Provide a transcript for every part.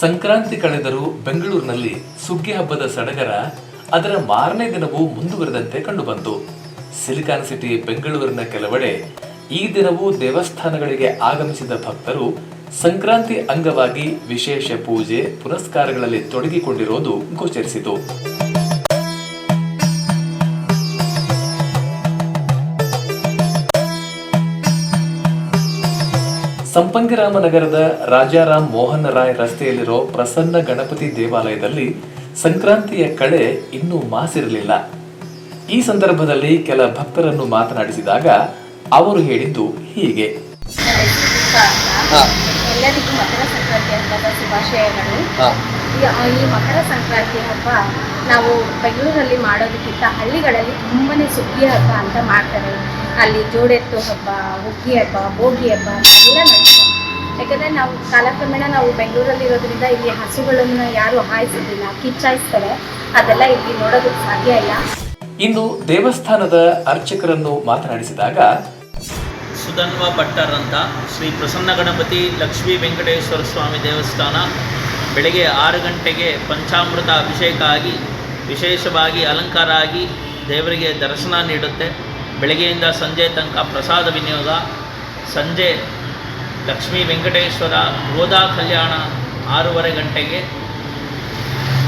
ಸಂಕ್ರಾಂತಿ ಕಳೆದರೂ ಬೆಂಗಳೂರಿನಲ್ಲಿ ಸುಗ್ಗಿ ಹಬ್ಬದ ಸಡಗರ ಅದರ ಮಾರನೇ ದಿನವೂ ಮುಂದುವರೆದಂತೆ ಕಂಡುಬಂತು. ಸಿಲಿಕಾನ್ ಸಿಟಿ ಬೆಂಗಳೂರಿನ ಕೆಲವೆಡೆ ಈ ದಿನವೂ ದೇವಸ್ಥಾನಗಳಿಗೆ ಆಗಮಿಸಿದ ಭಕ್ತರು ಸಂಕ್ರಾಂತಿ ಅಂಗವಾಗಿ ವಿಶೇಷ ಪೂಜೆ, ಪುರಸ್ಕಾರಗಳಲ್ಲಿ ತೊಡಗಿಕೊಂಡಿರುವುದು ಗೋಚರಿಸಿತು. ಸಂಪಂಗಿರಾಮ ನಗರದ ರಾಜಾರಾಮ್ ಮೋಹನ್ ರಾಯ್ ರಸ್ತೆಯಲ್ಲಿರೋ ಪ್ರಸನ್ನ ಗಣಪತಿ ದೇವಾಲಯದಲ್ಲಿ ಸಂಕ್ರಾಂತಿಯ ಕಳೆ ಇನ್ನೂ ಮಾಸಿರಲಿಲ್ಲ. ಈ ಸಂದರ್ಭದಲ್ಲಿ ಕೆಲ ಭಕ್ತರನ್ನು ಮಾತನಾಡಿಸಿದಾಗ ಅವರು ಹೇಳಿದ್ದು ಹೀಗೆ. ಎಲ್ಲರಿಗೂ ಮಕರ ಸಂಕ್ರಾಂತಿ ಹಬ್ಬದ ಶುಭಾಶಯಗಳು. ಈ- ಈ ಮಕರ ಸಂಕ್ರಾಂತಿ ಹಬ್ಬ ನಾವು ಬೆಂಗಳೂರಲ್ಲಿ ಮಾಡೋದಕ್ಕಿಂತ ಹಳ್ಳಿಗಳಲ್ಲಿ ತುಂಬಾನೇ ಸುಗ್ಗಿ ಹಬ್ಬ ಅಂತ ಮಾಡ್ತಾರೆ. ಅಲ್ಲಿ ಜೋಡೆತ್ತು ಹಬ್ಬ ಹುಗ್ಗಿ ಹಬ್ಬ ಬೋಗಿ ಹಬ್ಬ ಎಲ್ಲ ನಡೆಸ್ತಾರೆ ಯಾಕಂದರೆ ನಾವು ಕಾಲಕ್ರಮೇಣ ನಾವು ಬೆಂಗಳೂರಲ್ಲಿರೋದ್ರಿಂದ ಇಲ್ಲಿ ಹಸುಗಳನ್ನು ಯಾರು ಹಾಯಿಸೋದಿಲ್ಲ ಕಿಚ್ಚಾಯಿಸ್ತಾರೆ. ಅದೆಲ್ಲ ಇಲ್ಲಿ ನೋಡೋದಕ್ಕೆ ಸಾಧ್ಯ ಇಲ್ಲ. ಇಂದು ದೇವಸ್ಥಾನದ ಅರ್ಚಕರನ್ನು ಮಾತನಾಡಿಸಿದಾಗ ಸುಧನ್ವ ಭಟ್ಟರ್ ಅಂತ ಶ್ರೀ ಪ್ರಸನ್ನ ಗಣಪತಿ ಲಕ್ಷ್ಮೀ ವೆಂಕಟೇಶ್ವರ ಸ್ವಾಮಿ ದೇವಸ್ಥಾನ ಬೆಳಗ್ಗೆ ಆರು ಗಂಟೆಗೆ ಪಂಚಾಮೃತ ಅಭಿಷೇಕ ಆಗಿ ವಿಶೇಷವಾಗಿ ಅಲಂಕಾರ ಆಗಿ ದೇವರಿಗೆ ದರ್ಶನ ನೀಡುತ್ತೆ. ಬೆಳಗ್ಗೆಯಿಂದ ಸಂಜೆ ತನಕ ಪ್ರಸಾದ ವಿನಿಯೋಗ, ಸಂಜೆ ಲಕ್ಷ್ಮೀ ವೆಂಕಟೇಶ್ವರ ಗೋದಾ ಕಲ್ಯಾಣ ಆರೂವರೆ ಗಂಟೆಗೆ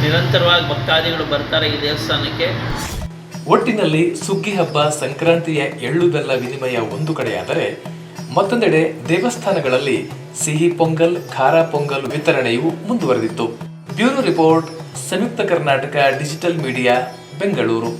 ನಿರಂತರವಾಗಿ ಭಕ್ತಾದಿಗಳು ಬರ್ತಾರೆ ಈ ದೇವಸ್ಥಾನಕ್ಕೆ. ಒಟ್ಟಿನಲ್ಲಿ ಸುಗ್ಗಿ ಹಬ್ಬ ಸಂಕ್ರಾಂತಿಯ ಎಳ್ಳು ಬೆಲ್ಲ ವಿನಿಮಯ ಒಂದು ಕಡೆಯಾದರೆ ಮತ್ತೊಂದೆಡೆ ದೇವಸ್ಥಾನಗಳಲ್ಲಿ ಸಿಹಿ ಪೊಂಗಲ್, ಖಾರ ಪೊಂಗಲ್ ವಿತರಣೆಯು ಮುಂದುವರೆದಿತ್ತು. Bureau report, Samyukta Karnataka digital media, Bengaluru.